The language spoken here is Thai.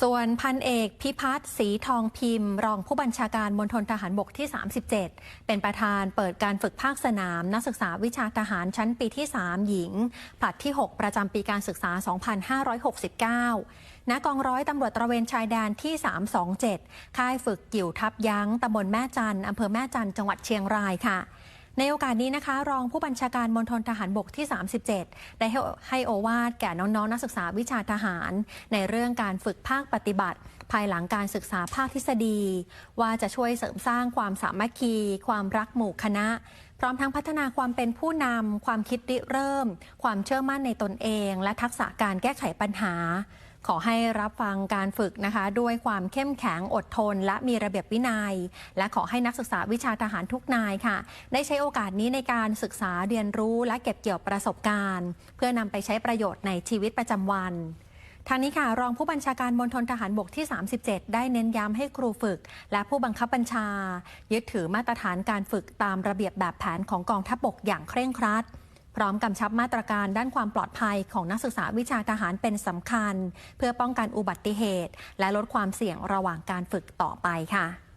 ส่วนพันเอกพิพัฒน์ศรีทองพิมพ์ รองผู้บัญชาการมณฑลทหารบกที่ 37 เป็นประธานเปิดการฝึกภาคสนาม นักศึกษาวิชาทหารชั้นปีที่ 3 หญิงผลัดที่ 6 ประจำปีการศึกษา 2569 ณ กองร้อยตำรวจตระเวนชายแดนที่ 327 ค่ายฝึกกิ่วทับยั้งตำบลแม่จันอำเภอแม่จันจังหวัดเชียงรายค่ะ ในโอกาสนี้นะคะ รองผู้บัญชาการมณฑลทหารบกที่ 37 ได้ให้โอวาทแก่น้องๆนักศึกษาวิชาทหาร ในเรื่องการฝึกภาคปฏิบัติ ภายหลังการศึกษาภาคทฤษฎี ว่าจะช่วยเสริมสร้างความสามัคคี ความรักหมู่คณะ พร้อมทั้งพัฒนาความเป็นผู้นำความคิดริเริ่ม ความเชื่อมั่นในตนเอง และทักษะการแก้ไขปัญหา ขอให้รับฟังการฝึกนะคะ ด้วยความเข้มแข็งอดทน และมีระเบียบวินัย และขอให้นักศึกษาวิชาทหารทุกนายค่ะ ได้ใช้โอกาสนี้ในการศึกษาเรียนรู้และเก็บเกี่ยวประสบการณ์ เพื่อนำไปใช้ประโยชน์ในชีวิตประจำวันทางนี้ค่ะ รองผู้บัญชาการมณฑลทหารบกที่ 37 ได้เน้นย้ำให้ครูฝึก และผู้บังคับบัญชา ยึดถือมาตรฐานการฝึกตามระเบียบแบบแผนของกองทัพบกอย่างเคร่งครัด พร้อมกำชับมาตรการด้านความปลอดภัยของนักศึกษาวิชาทหารเป็นสำคัญ เพื่อป้องกันอุบัติเหตุ และลดความเสี่ยงระหว่างการฝึกต่อไปค่ะ